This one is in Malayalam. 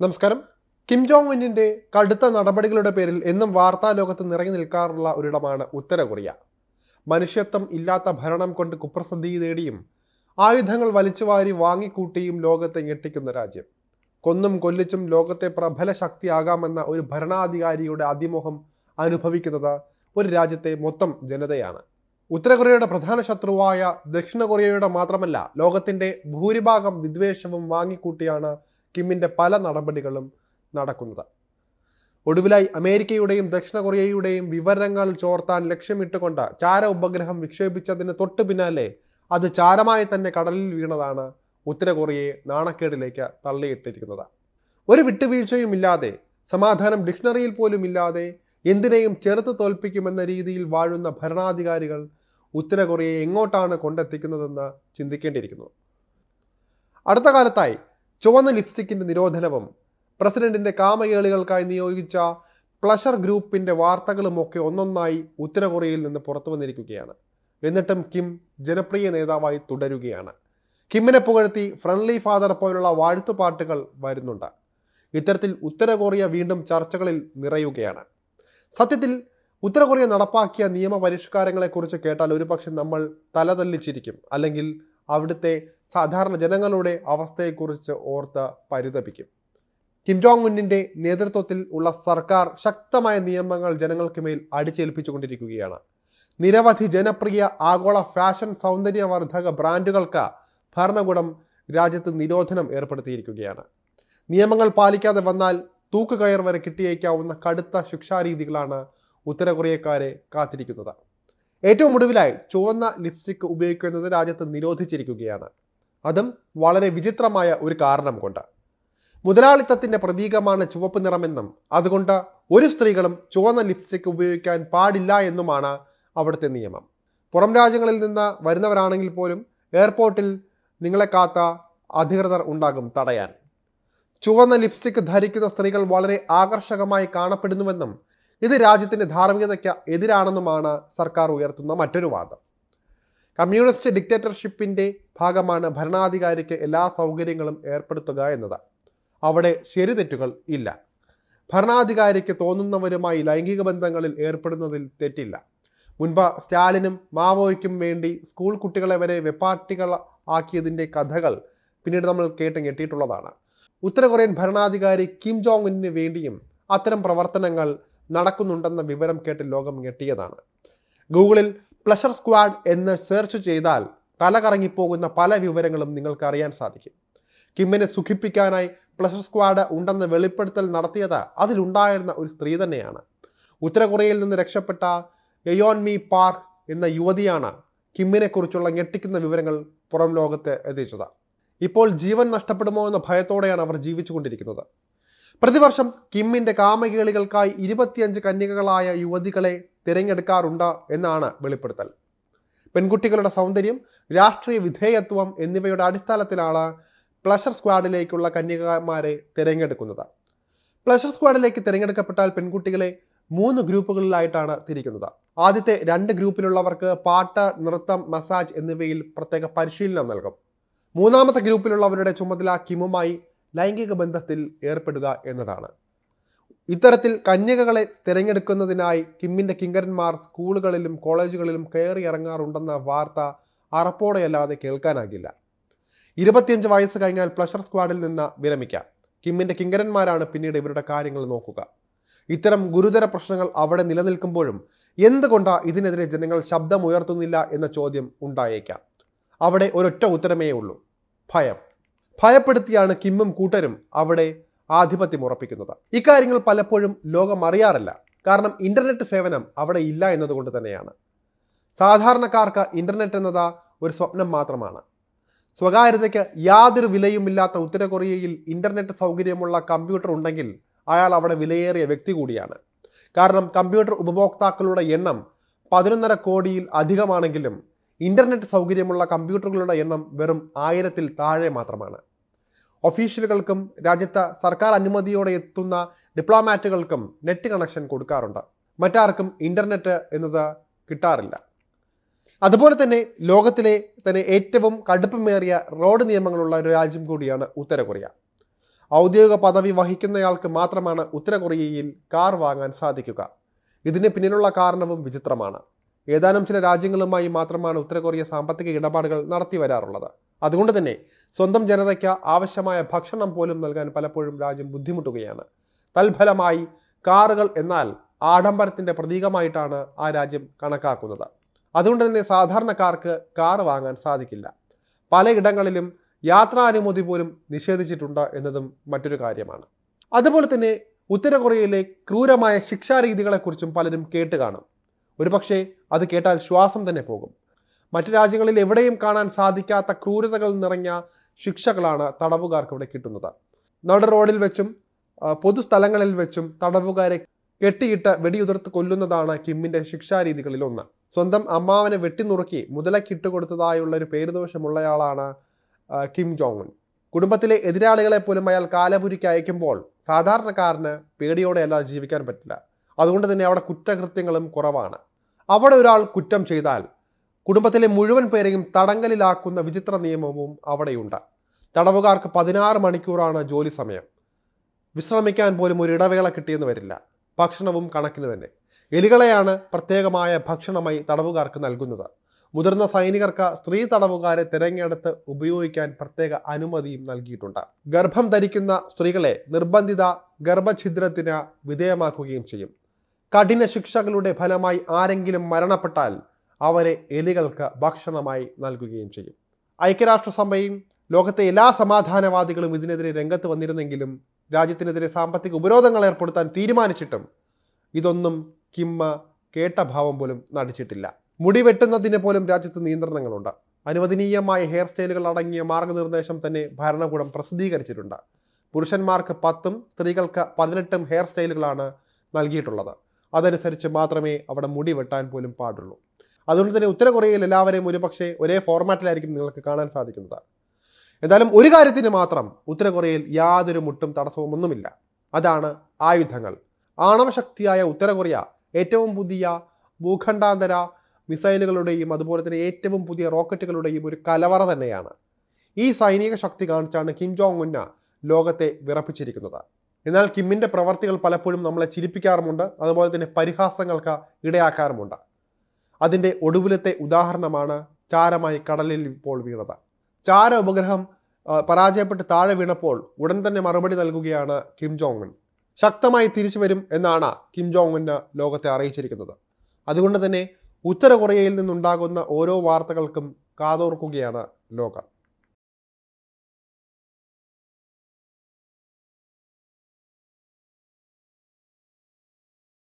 നമസ്കാരം. കിം ജോങ് ഉന്നിന്റെ കടുത്ത നടപടികളുടെ പേരിൽ എന്നും വാർത്താ ലോകത്ത് നിറങ്ങി നിൽക്കാറുള്ള ഒരിടമാണ് ഉത്തര കൊറിയ മനുഷ്യത്വം ഇല്ലാത്ത ഭരണം കൊണ്ട് കുപ്രസിദ്ധി നേടിയും ആയുധങ്ങൾ വലിച്ചുവാരി വാങ്ങിക്കൂട്ടിയും ലോകത്തെ ഞെട്ടിക്കുന്ന രാജ്യം. കൊന്നും കൊല്ലിച്ചും ലോകത്തെ പ്രബല ശക്തിയാകാമെന്ന ഒരു ഭരണാധികാരിയുടെ അതിമോഹം അനുഭവിക്കുന്നത് ഒരു രാജ്യത്തെ മൊത്തം ജനതയാണ്. ഉത്തര കൊറിയയുടെ പ്രധാന ശത്രുവായ ദക്ഷിണ കൊറിയയുടെ മാത്രമല്ല ലോകത്തിന്റെ ഭൂരിഭാഗം വിദ്വേഷവും വാങ്ങിക്കൂട്ടിയാണ് കിമ്മിന്റെ പല നടപടികളും നടക്കുന്നത്. ഒടുവിലായി അമേരിക്കയുടെയും ദക്ഷിണ കൊറിയയുടെയും വിവരങ്ങൾ ചോർത്താൻ ലക്ഷ്യമിട്ടുകൊണ്ട് ചാര ഉപഗ്രഹം വിക്ഷേപിച്ചതിന് തൊട്ടു പിന്നാലെ അത് ചാരമായി തന്നെ കടലിൽ വീണതാണ് ഉത്തര കൊറിയയെ നാണക്കേടിലേക്ക് തള്ളിയിട്ടിരിക്കുന്നത്. ഒരു വിട്ടുവീഴ്ചയും ഇല്ലാതെ സമാധാനം ഡിക്ഷണറിയിൽ പോലും ഇല്ലാതെ എന്തിനേയും ചെറുത്ത് തോൽപ്പിക്കുമെന്ന രീതിയിൽ വാഴുന്ന ഭരണാധികാരികൾ ഉത്തര കൊറിയയെ എങ്ങോട്ടാണ് കൊണ്ടെത്തിക്കുന്നതെന്ന് ചിന്തിക്കേണ്ടിയിരിക്കുന്നു. അടുത്ത കാലത്തായി ചുവന്ന ലിപ്സ്റ്റിക്കിന്റെ നിരോധനവും പ്രസിഡന്റിന്റെ കാമകേളികൾക്കായി നിയോഗിച്ച പ്ലഷർ ഗ്രൂപ്പിന്റെ വാർത്തകളും ഒക്കെ ഒന്നൊന്നായി ഉത്തര കൊറിയയിൽ നിന്ന് പുറത്തു വന്നിരിക്കുകയാണ്. എന്നിട്ടും കിം ജനപ്രിയ നേതാവായി തുടരുകയാണ്. കിമ്മിനെ പുകഴ്ത്തി ഫ്രണ്ട്ലി ഫാദർ പോലുള്ള വാഴ്ത്തുപാട്ടുകൾ വരുന്നുണ്ട്. ഇത്തരത്തിൽ ഉത്തര കൊറിയ വീണ്ടും ചർച്ചകളിൽ നിറയുകയാണ്. സത്യത്തിൽ ഉത്തര കൊറിയ നടപ്പാക്കിയ നിയമപരിഷ്കാരങ്ങളെക്കുറിച്ച് കേട്ടാൽ ഒരുപക്ഷെ നമ്മൾ തലതല്ലിച്ചിരിക്കും. അല്ലെങ്കിൽ അവിടുത്തെ സാധാരണ ജനങ്ങളുടെ അവസ്ഥയെക്കുറിച്ച് ഓർത്ത് പരിതപിക്കും. കിം ജോങ് ഉന്നിന്റെ നേതൃത്വത്തിൽ ഉള്ള സർക്കാർ ശക്തമായ നിയമങ്ങൾ ജനങ്ങൾക്ക് മേൽ അടിച്ചേൽപ്പിച്ചുകൊണ്ടിരിക്കുകയാണ്. നിരവധി ജനപ്രിയ ആഗോള ഫാഷൻ സൗന്ദര്യവർദ്ധക ബ്രാൻഡുകൾക്ക് ഭരണകൂടം രാജ്യത്ത് നിരോധനം ഏർപ്പെടുത്തിയിരിക്കുകയാണ്. നിയമങ്ങൾ പാലിക്കാതെ വന്നാൽ തൂക്കുകയർ വരെ കിട്ടിയേക്കാവുന്ന കടുത്ത ശിക്ഷാരീതികളാണ് ഉത്തര കൊറിയക്കാരെ കാത്തിരിക്കുന്നത്. ഏറ്റവും ഒടുവിലായി ചുവന്ന ലിപ്സ്റ്റിക് ഉപയോഗിക്കുന്നത് രാജ്യത്ത് നിരോധിച്ചിരിക്കുകയാണ്. അതും വളരെ വിചിത്രമായ ഒരു കാരണം കൊണ്ട്. മുതലാളിത്തത്തിന്റെ പ്രതീകമാണ് ചുവപ്പ് നിറമെന്നും അതുകൊണ്ട് ഒരു സ്ത്രീകളും ചുവന്ന ലിപ്സ്റ്റിക് ഉപയോഗിക്കാൻ പാടില്ല എന്നുമാണ് അവിടുത്തെ നിയമം. പുറം രാജ്യങ്ങളിൽ നിന്ന് വരുന്നവരാണെങ്കിൽ പോലും എയർപോർട്ടിൽ നിങ്ങളെ കാത്ത അധികൃതർ ഉണ്ടാകും തടയാൻ. ചുവന്ന ലിപ്സ്റ്റിക് ധരിക്കുന്ന സ്ത്രീകൾ വളരെ ആകർഷകമായി കാണപ്പെടുന്നുവെന്നും ഇത് രാജ്യത്തിന്റെ ധാർമ്മികതയ്ക്ക് എതിരാണെന്നുമാണ് സർക്കാർ ഉയർത്തുന്ന മറ്റൊരു വാദം. കമ്മ്യൂണിസ്റ്റ് ഡിക്റ്റേറ്റർഷിപ്പിന്റെ ഭാഗമാണ് ഭരണാധികാരിക്ക് എല്ലാ സൗകര്യങ്ങളും ഏർപ്പെടുത്തുക എന്നത്. അവിടെ ശരിതെറ്റുകൾ ഇല്ല. ഭരണാധികാരിക്ക് തോന്നുന്നവരുമായി ലൈംഗിക ബന്ധങ്ങളിൽ ഏർപ്പെടുന്നതിൽ തെറ്റില്ല. മുൻപ് സ്റ്റാലിനും മാവോയ്ക്കും വേണ്ടി സ്കൂൾ കുട്ടികളെ വരെ വെപ്പാട്ടികൾ ആക്കിയതിന്റെ കഥകൾ പിന്നീട് നമ്മൾ കേട്ട് കെട്ടിയിട്ടുള്ളതാണ് ഉത്തര കൊറിയൻ ഭരണാധികാരി കിം ജോങ് ഉന്നിന് വേണ്ടിയും അത്തരം പ്രവർത്തനങ്ങൾ നടക്കുന്നുണ്ടെന്ന വിവരം കേട്ട് ലോകം ഞെട്ടിയതാണ്. ഗൂഗിളിൽ പ്ലഷർ സ്ക്വാഡ് എന്ന് സെർച്ച് ചെയ്താൽ തല കറങ്ങിപ്പോകുന്ന പല വിവരങ്ങളും നിങ്ങൾക്ക് അറിയാൻ സാധിക്കും. കിമ്മിനെ സുഖിപ്പിക്കാനായി പ്ലഷർ സ്ക്വാഡ് ഉണ്ടെന്ന് വെളിപ്പെടുത്തൽ നടത്തിയത് അതിലുണ്ടായിരുന്ന ഒരു സ്ത്രീ തന്നെയാണ്. ഉത്തര കൊറിയയിൽ നിന്ന് രക്ഷപ്പെട്ട യയോൻമി പാർക്ക് എന്ന യുവതിയാണ് കിമ്മിനെ കുറിച്ചുള്ള ഞെട്ടിക്കുന്ന വിവരങ്ങൾ പുറം ലോകത്ത് എത്തിച്ചത്. ഇപ്പോൾ ജീവൻ നഷ്ടപ്പെടുമോ എന്ന ഭയത്തോടെയാണ് അവർ ജീവിച്ചുകൊണ്ടിരിക്കുന്നത്. പ്രതിവർഷം കിമ്മിന്റെ കാമകേളികൾക്കായി ഇരുപത്തിയഞ്ച് കന്യകകളായ യുവതികളെ തിരഞ്ഞെടുക്കാറുണ്ട് എന്നാണ് വെളിപ്പെടുത്തൽ. പെൺകുട്ടികളുടെ സൗന്ദര്യം രാഷ്ട്രീയ വിധേയത്വം എന്നിവയുടെ അടിസ്ഥാനത്തിലാണ് പ്ലഷർ സ്ക്വാഡിലേക്കുള്ള കന്യകമാരെ തിരഞ്ഞെടുക്കുന്നത്. പ്ലഷർ സ്ക്വാഡിലേക്ക് തിരഞ്ഞെടുക്കപ്പെട്ടാൽ പെൺകുട്ടികളെ മൂന്ന് ഗ്രൂപ്പുകളിലായിട്ടാണ് തിരിക്കുന്നത്. ആദ്യത്തെ രണ്ട് ഗ്രൂപ്പിലുള്ളവർക്ക് പാട്ട് നൃത്തം മസാജ് എന്നിവയിൽ പ്രത്യേക പരിശീലനം നൽകും. മൂന്നാമത്തെ ഗ്രൂപ്പിലുള്ളവരുടെ ചുമതല കിമുമായി ലൈംഗിക ബന്ധത്തിൽ ഏർപ്പെടുക എന്നതാണ്. ഇത്തരത്തിൽ കന്യകകളെ തിരഞ്ഞെടുക്കുന്നതിനായി കിമ്മിന്റെ കിങ്കരന്മാർ സ്കൂളുകളിലും കോളേജുകളിലും കയറി ഇറങ്ങാറുണ്ടെന്ന വാർത്ത അറപ്പോടെയല്ലാതെ കേൾക്കാനാകില്ല. ഇരുപത്തിയഞ്ച് വയസ്സ് കഴിഞ്ഞാൽ പ്ലഷർ സ്ക്വാഡിൽ നിന്ന് വിരമിക്കാം. കിമ്മിന്റെ കിങ്കരന്മാരാണ് പിന്നീട് ഇവരുടെ കാര്യങ്ങൾ നോക്കുക. ഇത്തരം ഗുരുതര പ്രശ്നങ്ങൾ അവിടെ നിലനിൽക്കുമ്പോഴും എന്തുകൊണ്ടാ ഇതിനെതിരെ ജനങ്ങൾ ശബ്ദമുയർത്തുന്നില്ല എന്ന ചോദ്യം ഉണ്ടായേക്കാം. അവിടെ ഒരൊറ്റ ഉത്തരമേ ഉള്ളൂ ഭയം. ഭയപ്പെടുത്തിയാണ് കിമ്മും കൂട്ടരും അവിടെ ആധിപത്യം ഉറപ്പിക്കുന്നത്. ഇക്കാര്യങ്ങൾ പലപ്പോഴും ലോകം അറിയാറില്ല. കാരണം ഇന്റർനെറ്റ് സേവനം അവിടെ ഇല്ല എന്നതുകൊണ്ട് തന്നെയാണ്. സാധാരണക്കാർക്ക് ഇന്റർനെറ്റ് എന്നത് ഒരു സ്വപ്നം മാത്രമാണ്. സ്വകാര്യതയ്ക്ക് യാതൊരു വിലയുമില്ലാത്ത ഉത്തര കൊറിയയിൽ ഇന്റർനെറ്റ് സൗകര്യമുള്ള കമ്പ്യൂട്ടർ ഉണ്ടെങ്കിൽ അയാൾ അവിടെ വിലയേറിയ വ്യക്തി കൂടിയാണ്. കാരണം കമ്പ്യൂട്ടർ ഉപഭോക്താക്കളുടെ എണ്ണം പതിനൊന്നര കോടിയിൽ അധികമാണെങ്കിലും ഇന്റർനെറ്റ് സൗകര്യമുള്ള കമ്പ്യൂട്ടറുകളുടെ എണ്ണം വെറും ആയിരത്തിൽ താഴെ മാത്രമാണ്. ഒഫീഷ്യലുകൾക്കും രാജ്യത്ത് സർക്കാർ അനുമതിയോടെ എത്തുന്ന ഡിപ്ലോമാറ്റുകൾക്കും നെറ്റ് കണക്ഷൻ കൊടുക്കാറുണ്ട്. മറ്റാർക്കും ഇന്റർനെറ്റ് എന്നത് കിട്ടാറില്ല. അതുപോലെ തന്നെ ലോകത്തിലെ തന്നെ ഏറ്റവും കടുപ്പമേറിയ റോഡ് നിയമങ്ങളുള്ള ഒരു രാജ്യം കൂടിയാണ് ഉത്തര കൊറിയ. ഔദ്യോഗിക പദവി വഹിക്കുന്നയാൾക്ക് മാത്രമാണ് ഉത്തര കൊറിയയിൽ കാർ വാങ്ങാൻ സാധിക്കുക. ഇതിന് പിന്നിലുള്ള കാരണവും വിചിത്രമാണ്. ഏതാനും ചില രാജ്യങ്ങളുമായി മാത്രമാണ് ഉത്തര കൊറിയ സാമ്പത്തിക ഇടപാടുകൾ നടത്തി വരാറുള്ളത്. അതുകൊണ്ട് തന്നെ സ്വന്തം ജനതയ്ക്ക് ആവശ്യമായ ഭക്ഷണം പോലും നൽകാൻ പലപ്പോഴും രാജ്യം ബുദ്ധിമുട്ടുകയാണ്. തൽഫലമായി കാറുകൾ എന്നാൽ ആഡംബരത്തിന്റെ പ്രതീകമായിട്ടാണ് ആ രാജ്യം കണക്കാക്കുന്നത്. അതുകൊണ്ട് തന്നെ സാധാരണക്കാർക്ക് കാർ വാങ്ങാൻ സാധിക്കില്ല. പലയിടങ്ങളിലും യാത്രാനുമതി പോലും നിഷേധിച്ചിട്ടുണ്ട് എന്നതും മറ്റൊരു കാര്യമാണ്. അതുപോലെ തന്നെ ഉത്തര കൊറിയയിലെ ക്രൂരമായ ശിക്ഷാരീതികളെക്കുറിച്ചും പലരും കേട്ട് കാണും. ഒരുപക്ഷെ അത് കേട്ടാൽ ശ്വാസം തന്നെ പോകും. മറ്റു രാജ്യങ്ങളിൽ എവിടെയും കാണാൻ സാധിക്കാത്ത ക്രൂരതകൾ നിറഞ്ഞ ശിക്ഷകളാണ് തടവുകാർക്ക് ഇവിടെ കിട്ടുന്നത്. നട റോഡിൽ വെച്ചും പൊതുസ്ഥലങ്ങളിൽ വെച്ചും തടവുകാരെ കെട്ടിയിട്ട് വെടിയുതിർത്ത് കൊല്ലുന്നതാണ് കിമ്മിന്റെ ശിക്ഷാരീതികളിൽ ഒന്ന്. സ്വന്തം അമ്മാവനെ വെട്ടിനുറുക്കി മുതലക്കിട്ട് കൊടുത്തതായുള്ള ഒരു പേരുദോഷമുള്ളയാളാണ് കിം ജോങ് കുടുംബത്തിലെ എതിരാളികളെ പോലും അയാൾ കാലപുരിക്ക് അയക്കുമ്പോൾ സാധാരണക്കാരന് പേടിയോടെ അല്ലാതെ ജീവിക്കാൻ പറ്റില്ല. അതുകൊണ്ട് തന്നെ അവിടെ കുറ്റകൃത്യങ്ങളും കുറവാണ്. അവിടെ ഒരാൾ കുറ്റം ചെയ്താൽ കുടുംബത്തിലെ മുഴുവൻ പേരെയും തടങ്കലിലാക്കുന്ന വിചിത്ര നിയമവും അവിടെയുണ്ട്. തടവുകാർക്ക് പതിനാറ് മണിക്കൂറാണ് ജോലി സമയം. വിശ്രമിക്കാൻ പോലും ഒരു ഇടവേള കിട്ടിയെന്ന് വരില്ല. ഭക്ഷണവും കണക്കിന് തന്നെ. എലികളെയാണ് പ്രത്യേകമായ ഭക്ഷണമായി തടവുകാർക്ക് നൽകുന്നത്. മുതിർന്ന സൈനികർക്ക് സ്ത്രീ തടവുകാരെ തിരഞ്ഞെടുത്ത് ഉപയോഗിക്കാൻ പ്രത്യേക അനുമതിയും നൽകിയിട്ടുണ്ട്. ഗർഭം ധരിക്കുന്ന സ്ത്രീകളെ നിർബന്ധിത ഗർഭഛിദ്രത്തിന് വിധേയമാക്കുകയും ചെയ്യും. കഠിന ശിക്ഷകളുടെ ഫലമായി ആരെങ്കിലും മരണപ്പെട്ടാൽ അവരെ എലികൾക്ക് ഭക്ഷണമായി നൽകുകയും ചെയ്യും. ഐക്യരാഷ്ട്രസഭയും ലോകത്തെ എല്ലാ സമാധാനവാദികളും ഇതിനെതിരെ രംഗത്ത് വന്നിരുന്നെങ്കിലും രാജ്യത്തിനെതിരെ സാമ്പത്തിക ഉപരോധങ്ങൾ ഏർപ്പെടുത്താൻ തീരുമാനിച്ചിട്ടും ഇതൊന്നും കിമ്മ കേട്ട ഭാവം പോലും നടിച്ചിട്ടില്ല. മുടി വെട്ടുന്നതിന് പോലും രാജ്യത്ത് നിയന്ത്രണങ്ങളുണ്ട്. അനുവദനീയമായ ഹെയർ സ്റ്റൈലുകൾ അടങ്ങിയ മാർഗനിർദ്ദേശം തന്നെ ഭരണകൂടം പ്രസിദ്ധീകരിച്ചിട്ടുണ്ട്. പുരുഷന്മാർക്ക് പത്തും സ്ത്രീകൾക്ക് പതിനെട്ടും ഹെയർ സ്റ്റൈലുകളാണ് നൽകിയിട്ടുള്ളത്. അതനുസരിച്ച് മാത്രമേ അവിടെ മുടി വെട്ടാൻ പോലും പാടുള്ളൂ. അതുകൊണ്ട് തന്നെ ഉത്തര കൊറിയയിൽ എല്ലാവരെയും ഒരുപക്ഷെ ഒരേ ഫോർമാറ്റിലായിരിക്കും നിങ്ങൾക്ക് കാണാൻ സാധിക്കുന്നത്. എന്തായാലും ഒരു കാര്യത്തിന് മാത്രം ഉത്തര കൊറിയയിൽ യാതൊരു മുട്ടും തടസ്സവും ഒന്നുമില്ല. അതാണ് ആയുധങ്ങൾ. ആണവശക്തിയായ ഉത്തര കൊറിയ ഏറ്റവും പുതിയ ഭൂഖണ്ഡാന്തര മിസൈലുകളുടെയും അതുപോലെ തന്നെ ഏറ്റവും പുതിയ റോക്കറ്റുകളുടെയും ഒരു കലവറ തന്നെയാണ്. ഈ സൈനിക ശക്തി കാണിച്ചാണ് കിം ജോങ് ഉന്ന ലോകത്തെ വിറപ്പിച്ചിരിക്കുന്നത്. എന്നാൽ കിമ്മിന്റെ പ്രവർത്തികൾ പലപ്പോഴും നമ്മളെ ചിരിപ്പിക്കാറുമുണ്ട് അതുപോലെ തന്നെ പരിഹാസങ്ങൾക്ക് ഇടയാക്കാറുമുണ്ട്. അതിന്റെ ഒടുവിലത്തെ ഉദാഹരണമാണ് ചാരമായി കടലിൽ ഇപ്പോൾ വീണത്. ചാര ഉപഗ്രഹം പരാജയപ്പെട്ട് താഴെ വീണപ്പോൾ ഉടൻ തന്നെ മറുപടി നൽകുകയാണ് കിം ജോങ് ഉൻ ശക്തമായി തിരിച്ചു വരും എന്നാണ് കിം ജോങ് ഉന് ലോകത്തെ അറിയിച്ചിരിക്കുന്നത്. അതുകൊണ്ട് തന്നെ ഉത്തര കൊറിയയിൽ നിന്നുണ്ടാകുന്ന ഓരോ വാർത്തകൾക്കും കാതോർക്കുകയാണ് ലോകം.